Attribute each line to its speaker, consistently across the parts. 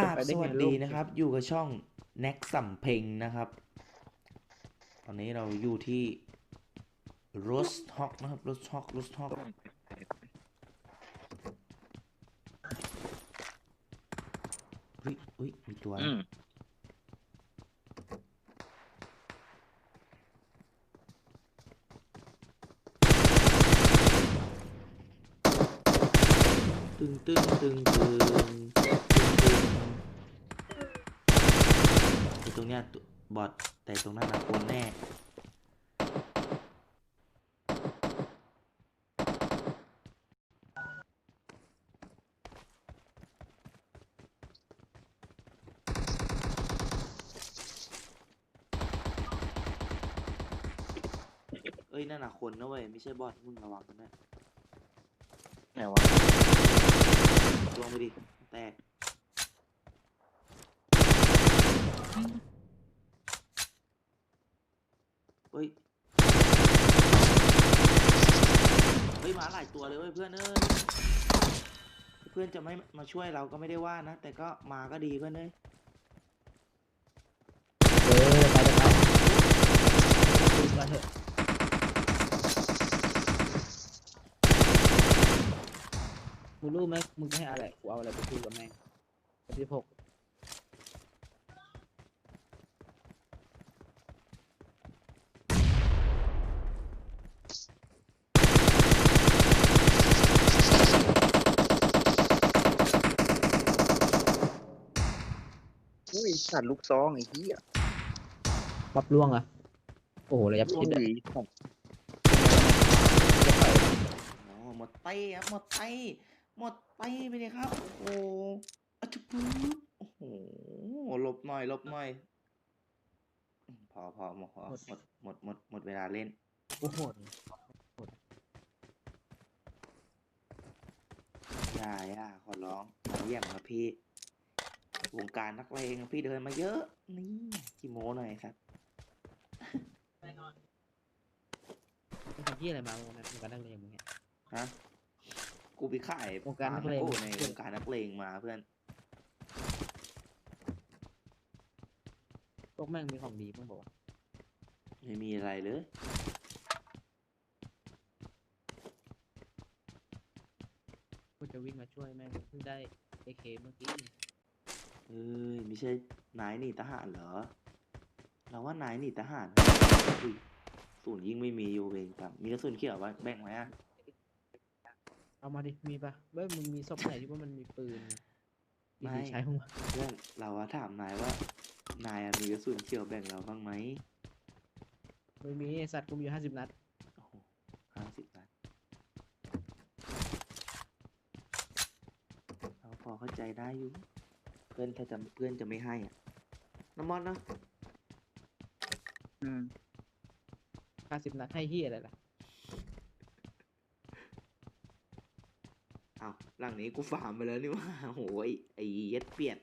Speaker 1: กราบ
Speaker 2: ไปได้
Speaker 1: ส
Speaker 2: ไง
Speaker 1: วัส
Speaker 2: ลู
Speaker 1: ดี
Speaker 2: ก
Speaker 1: นะครับ อยู่กับช่องแน็กสัมเพงนะครับ ตอนนี้เราอยู่ที่โรสฮอกนะครับโรสฮอกโรสฮอกเฮ้ยเฮ้ยมีตัว
Speaker 3: อื
Speaker 1: นะ
Speaker 3: ม
Speaker 1: ตึงตึงตึงตึงตึงตึงไอต รงเนี้ยตัวบอทแต่ตรงนั้นนะคนแน่เอ้ยนั่นน่ะคนนะเว้ยไม่ใช่บอทมึงระวังกันนะ
Speaker 3: ไหนวะ
Speaker 1: ลวงไปดิแตก เฮ้ย เฮ้ยมาหลายตัวเลยเว้ยเพื่อนเอ้ย เพื่อนจะไม่มาช่วยเราก็ไม่ได้ว่านะ แต่ก็มาก็ดีเพื่อนเอ้ย
Speaker 2: เออไปเลยไปดูกันเถอะมึงรู้ไหมมึงจะให้อะไรกูเอาอะไรไปสู้กับแม่งสิบหก
Speaker 3: อุ้ย สัตว์ลูกซองไอ้เหี้ย
Speaker 2: ปรับล่วงเหรอะโอ้โหระยะ
Speaker 3: ลู
Speaker 2: พิ
Speaker 3: ก
Speaker 2: ษ
Speaker 3: ห
Speaker 2: อะ
Speaker 3: วีของ
Speaker 1: อ๋อหมดไตครับหมดไตหมดไตไปเลยครับ โอ้โหอะจุปุ๊บโอ้โหหลบหน่อยหลบหน่อยอืมพอพอหมดพอหมดหมดหมดหมดเวลาเล่น
Speaker 2: โอ้โห
Speaker 1: อย่าอย่าขอร้องมาเยี่ยมครับพี่ วงการนักเลงพี่เดินมาเยอะ นี่กี่โมหน่อยครับ
Speaker 2: มึงทำที่อะไรมาวันนั้นมึงการนักเรียนมึงเนี่ย
Speaker 1: ฮะ กูไปขายว
Speaker 2: งการนักเลง
Speaker 1: โอ้ในวงการนักเลงมาเพื่อน
Speaker 2: พวกแม่งมีของดีมึงบอกว่า
Speaker 1: ไม่มีอะไรเลย
Speaker 2: กูจะวิ่งมาช่วยแม่งเพิ่งได้เอเคเมื่อกี้
Speaker 1: เอ้ยไม่ใช่นายหนีทหารเหรอ เราว่านายหนีทหารอุ้ยศูนย์ยิงไม่มีอยู่เวรกรรมมีกระสุนเขียวไว้แบ่งไหมอะ
Speaker 2: เอามาดิ มีปะเว้ยมึงมีศพไหนที่ว่ามันมีปืน
Speaker 1: ไม่
Speaker 2: ดีๆใช้ของ
Speaker 1: เพื่อนเราว่าถามนายว่า นายอะมีกระสุนเขียวแบ่งเราบ้างไหม
Speaker 2: ไม่มีไอ้สัตว์กูมีอยู่ห้าสิบนัด
Speaker 1: โอ้โหห้าสิบนัดเราพอเข้าใจได้อยู่ เพื่อนถ้าจะเพื่อนจะไม่ให้อะน้ำมอนเนาะ
Speaker 3: อืม
Speaker 2: ห้าสิบนัดให้เฮียอะไรล่ะ
Speaker 1: เอาหลังนี้กูฟาร์มไปแล้วนี่ว่าโหยไอ้เย็ดเปียด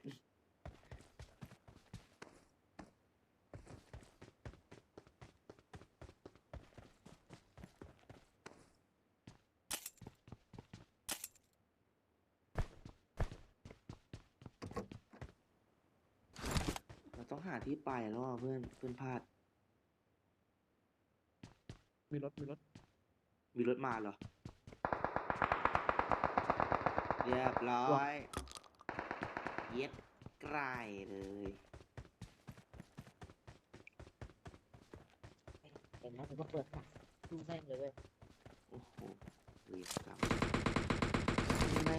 Speaker 1: เราต้องหา ที่ไปแล้วอะเพื่อนเพื่อนพลาด
Speaker 2: มีรถ มีรถ
Speaker 1: มีรถมาเหรอ เรียบร้อ
Speaker 2: ว้า
Speaker 1: ยเย็ดไกลเลย
Speaker 2: เห็นไหมผมก็เปิดค่ะดูแม่งเลยเว้ย
Speaker 1: โอ้โหเรียบกลับแม่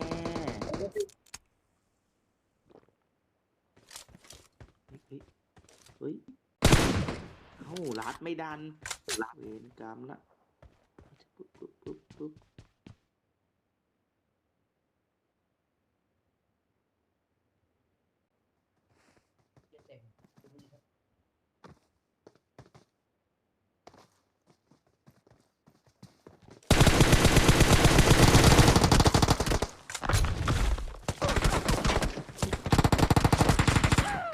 Speaker 1: เฮ้ยเฮ้ยเฮ้ย เอ้าลัดไม่ดันเวรกรรมละปุ๊บปุ๊บปุ๊บปุ๊บ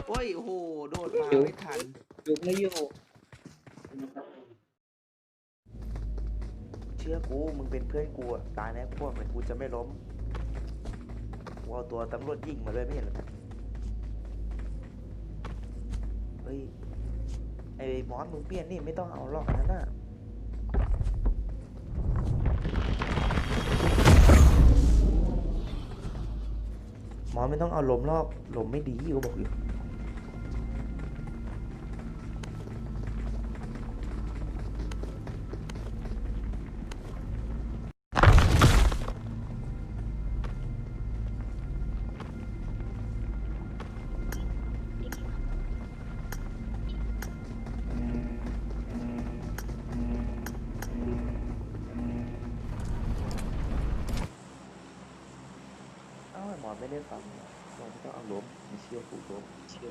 Speaker 1: โอ้ยโอ้โหโดดมาไม่ทัน
Speaker 2: ยุกไม่อยู่
Speaker 1: ชื่อกูมึงเป็นเพื่อนกูตายแน่พวกมันกูจะไม่ล้มว่าตัวตำรวจยิงมาเลยไม่เห็นหรอเฮ้ยไอ้มอสมึงเปลี่ยนนี่ไม่ต้องเอาหรอกนะน่ะมอสไม่ต้องเอาลมรอบลมไม่ดีกูบอกอยู่ ไม่ได้ฟังหมอไม่ต้องเอาล้มไม่เชื่อกูกล้มเชื่อ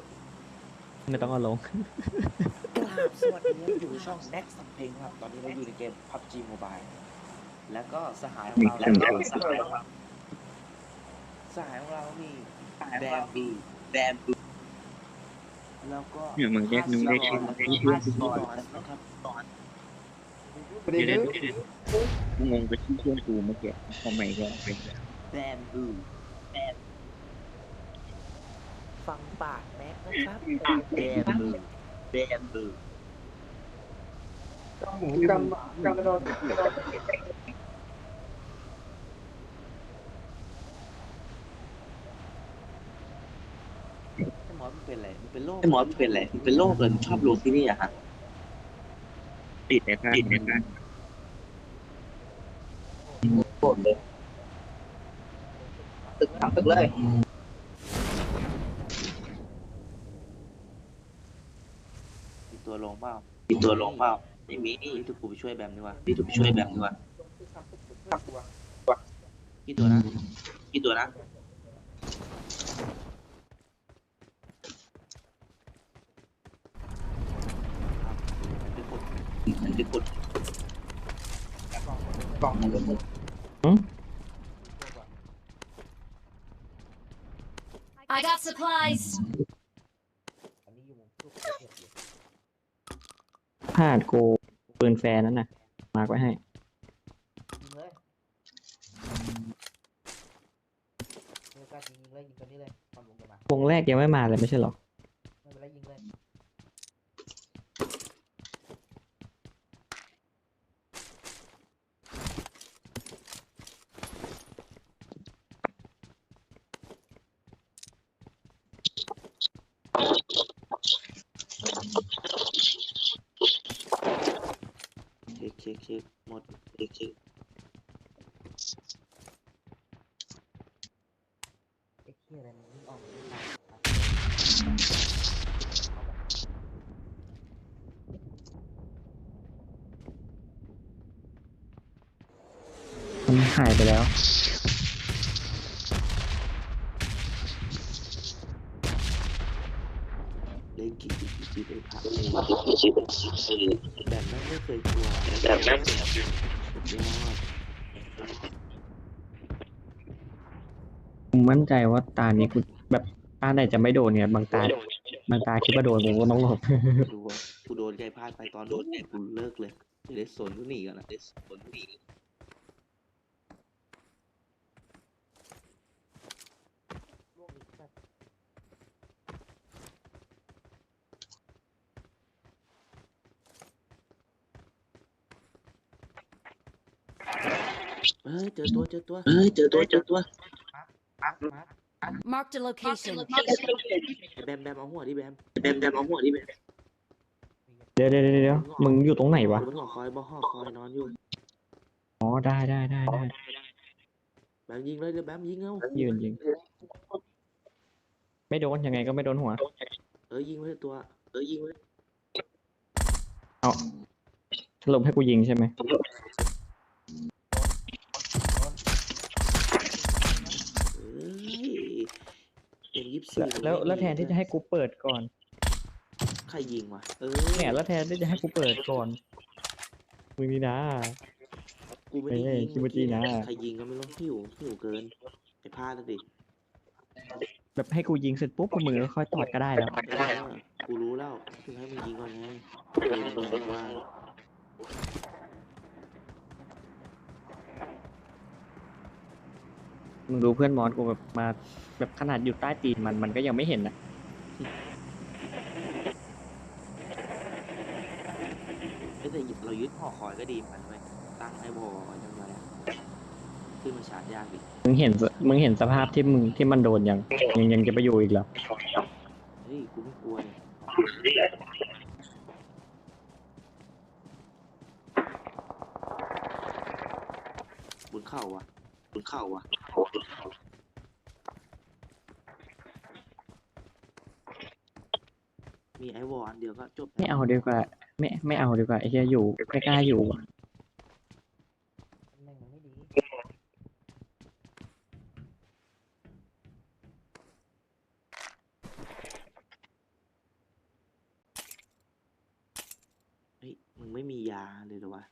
Speaker 4: ไม่ต้องเอาลง
Speaker 1: ครับสวัสดีครับอยู่ช่อง Next สำเพ็งครับ ตอนนี้เราอยู่ในเกม PUBG Mobile แล้วก็สหายของเราแล้วก็สหายสหายของเรามีแบมบีแบมบีแล้วก็
Speaker 3: เนี่ยมึงเรียกมึงเรียกชื่อมึงเรียกชื่อ
Speaker 1: ฮัสบอลนะครับ
Speaker 3: เดี๋ยวเดี๋ยวเดี๋ยวงงไปที่เพื่อนกูเมื่อกี้ทำไมก็เป็น
Speaker 1: แบมบู ฟังปากแม็กนะครับแบมบูแบมบู
Speaker 5: หมูกำกำกระโดด
Speaker 1: ไอ้หมอมันเป็นอะไรมันเป็นโรค
Speaker 6: ไอ้หมอมันเป็นอะไรมันเป็นโรคเลยมันชอบลงที่นี่อะฮะ
Speaker 3: ติดในการติดในการ
Speaker 6: โกรธเลยตึกถังตึกเลย
Speaker 1: มีตัว ลงเปล่า
Speaker 6: มีตัวลงเปล่าไม่มี
Speaker 1: นี่ถ้ากูไปช่วยแบมดีกว่า
Speaker 6: พี่ถูกช่วยแบบนี้วะ
Speaker 1: กี่ตัวนะ
Speaker 6: กี่ตัวนะ
Speaker 1: ไปกด
Speaker 6: มันจะกด
Speaker 3: กล่องมันเลย
Speaker 7: I got supplies.
Speaker 4: พลาดกูปืนแฟร์นั่นน่ะ มาร์กไว้ให้
Speaker 5: ยิงเลยไม่กล้ายิงยิงเลยยิงตัวนี้เลยความลงกันมาว
Speaker 4: งแรกยังไม่มาเลยไม่ใช่หรอ
Speaker 5: ไม่เป็นไรยิงเลย
Speaker 1: เช็คเช็คเช็คหมดเช็คเช็ค
Speaker 5: ไอ้เหี้ยอะไรมันวิ่งออกวิ่งตาม
Speaker 4: มันหายไปแล้ว
Speaker 1: เล่นกี่กี่กี่ไปพัก
Speaker 6: ไม่ใช่เป็นเออ
Speaker 1: แบบนั้นไม่เคยกลัว
Speaker 6: แบบนั้น
Speaker 1: สุดยอด
Speaker 4: ผมมั่นใจว่าตานี้กูแบบตาไหนจะไม่โดนเนี่ยบางตาบางตาคิดว่าโดนผมก็ต้องหลบ
Speaker 1: ดูว่ากูโดนใจพลาดไปตอนโดนเนี่ยกูเลิกเลยจะได้สนกูหนีกันนะได้สนหนี
Speaker 5: ลูกอีกสัตว์
Speaker 1: เฮ้ยเจอตัวเจอตัว
Speaker 6: เฮ้ยเจอตัวเจอตัว
Speaker 5: มาร์ค
Speaker 7: Marked a location.
Speaker 1: ไอ้แบมแบมเอาหัวดิแบม
Speaker 6: แบมแบมเอาหัวนี่แบบ
Speaker 4: เดี๋ยวเดี๋ยวเดี๋ยวเดี๋ยวมึงอยู่ตรงไหนวะ
Speaker 1: บนหอคอยบ่หอคอยนอนอยู่
Speaker 4: อ๋อได้ได้ได้ได้
Speaker 1: แบมยิงเลยเดี๋ยวแบมยิงเอา
Speaker 4: ยืนยิง ไม่โดนยังไงก็ไม่โดนหัว
Speaker 1: เออยิงไว้ตัว
Speaker 6: เออยิงไว้
Speaker 4: สรุปให้กูยิงใช่ไหม
Speaker 1: เอ้ย เป็นยี่สิบสี่
Speaker 4: แล้วแล้วแทนที่จะให้กูเปิดก่อน
Speaker 1: ใครยิงวะเออ
Speaker 4: เนี่ยแล้วแทนที่จะให้กูเปิดก่อน มึงนี่นะ
Speaker 1: กูไม่ได้
Speaker 4: เอ้ย
Speaker 1: ยิง
Speaker 4: คิดว่าจีนะ
Speaker 1: ใครยิงก็ไม่รู้หิวหิวเกินไอ้พลาดแล้วดิ
Speaker 4: แบบให้กูยิงเสร็จปุ๊บมึงก็ค่อยตอดก็ได้แล้ว
Speaker 1: เออกูรู้แล้วคือให้มึงยิงก่อนไงเออมึงบอกว่า
Speaker 4: มึงดูเพื่อนมอสกูแบบมาแบบขนาดอยู่ใต้ตีนมันมันก็ยังไม่เห็นอะ
Speaker 1: แต่เรายึดหอคอยก็ดีเหมือนกันเว้ยตั้งไอ้วอลไว้จังไว้อะขึ้นมาชาร์จยากดิ
Speaker 4: มึงเห็นสมึงเห็นสภาพที่มึงที่มันโดนยังยังยังจะไปอยู่อีกเหรอ
Speaker 1: เฮ้ยกูไม่กลัวเลยบนเข่าว่ะ
Speaker 6: บนเข่าอะ
Speaker 1: มีไอ้วอลอันเดียวก็จบ
Speaker 4: ไม่เอาดีกว่า ไม่ไม่เอาดีกว่าไอ้เหี้ยอยู่ไม่กล้าอยู่ว่ะ
Speaker 5: ตำแหน่งมันไม่ดี
Speaker 1: เฮ้ยมึงไม่มียาเลยเหรอวะ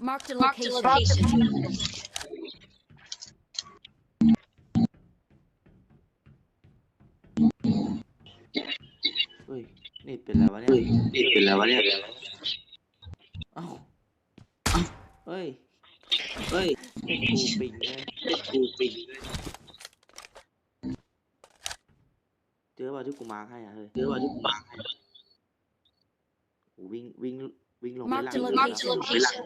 Speaker 7: Marked a location.
Speaker 1: เฮ้ยเน็ตเป็นไรวะเนี่ย
Speaker 6: เฮ้ยนี่เป็นแล้ววะเนี่ย
Speaker 1: เอ้าเฮ้ย
Speaker 6: เฮ้ ย
Speaker 1: เน็ตกูปิงเลย
Speaker 6: เด็กกูปิง
Speaker 1: เจอป่ะที่กูมาร์คให้อะเฮ้ย
Speaker 6: เรียกว่าที่ปาก
Speaker 1: โอ้วิ่งวิ่งวิ่งลงไป
Speaker 7: Mark
Speaker 1: ล่าง
Speaker 7: the
Speaker 1: เลย
Speaker 7: location.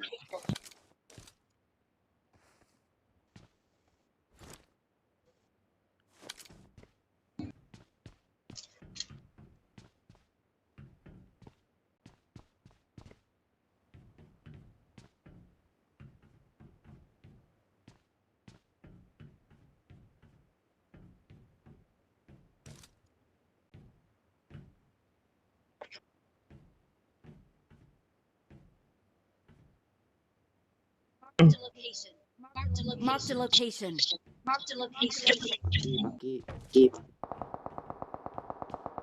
Speaker 6: ไปหลัง
Speaker 7: Marked a location. Marked a location.
Speaker 1: ที่บักกี้
Speaker 6: จีบ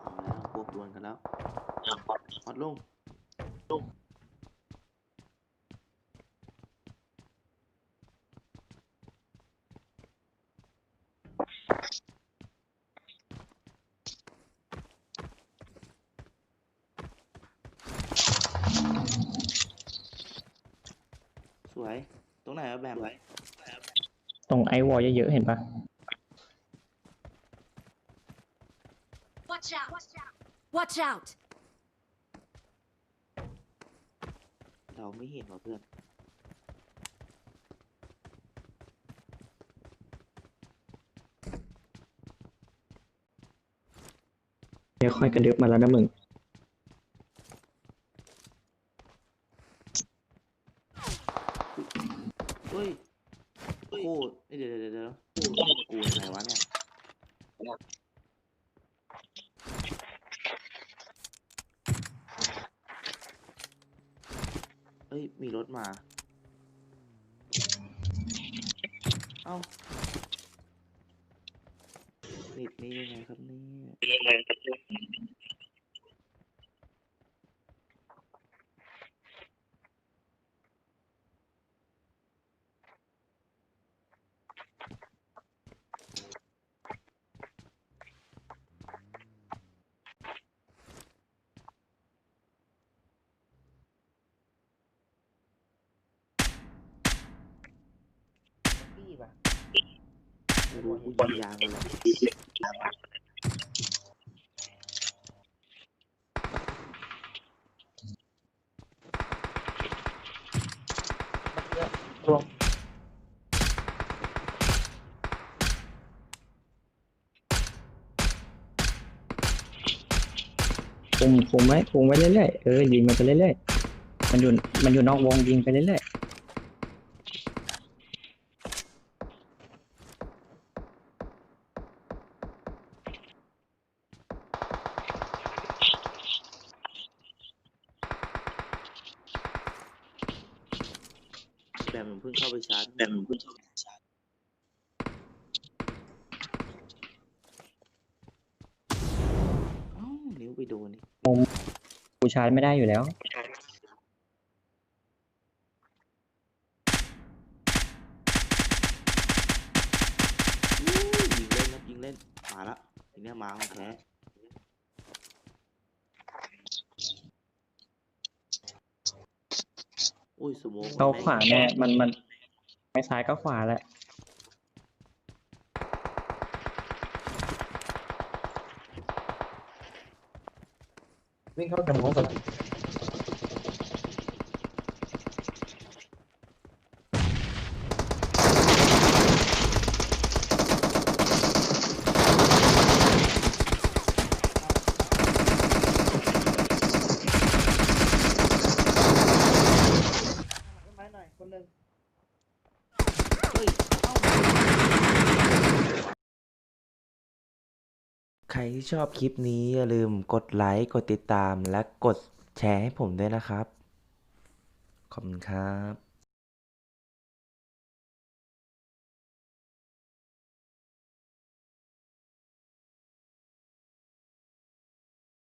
Speaker 1: เอาแล้วพวกดวลกันแล้วฮอดลงสวยต รงไหนวะแบม
Speaker 4: ตรงไอวอลเยอะๆเห็นปะ
Speaker 7: Watch out. Watch out.
Speaker 1: เราไม่เห็นว่ะเพื่อน
Speaker 4: เดี๋ยวค่อยกระดึบมาแล้วนะมึง
Speaker 1: เฮ้ยโคตรเอ้ยเดี๋ยวเดี๋ยวเดี๋ยวกูยังไงวะเนี่ย เอ้ย มีรถมา เอ้า นิดนี้ยังไงครับเนี่ย
Speaker 5: พี่ป่ะ
Speaker 1: ไม่รู้กูยิงยางเลย
Speaker 4: คุมคุมไว้คุมไว้เรื่อยๆเออยิงมันไปเรื่อยๆมันอยู่มันอยู่นอกวงยิงไปเรื่อย
Speaker 1: แบมมันเพิ่งเข้าไปชาร์จ
Speaker 6: แบบมึงชอบ
Speaker 1: เไปโด นนี่
Speaker 4: กูชาร์จไม่ได้อยู่แล้ว
Speaker 1: อู้ยิงเล่นครับยิงเล่นมาละทีเนี้ยมาของแท้อุ้ยสโมอง
Speaker 4: เข้าขวาแน่มันมันไม่ซ้ายก็ขวาแหละ
Speaker 5: วิ่งเข้าจมูกก่อน
Speaker 1: เฮ้ยเอ้า
Speaker 8: ใค รที่ชอบคลิปนี้อย่าลืมกดไลค์กดติดตามและกดแชร์ให้ผมด้วยนะครับ ขอบคุณครับ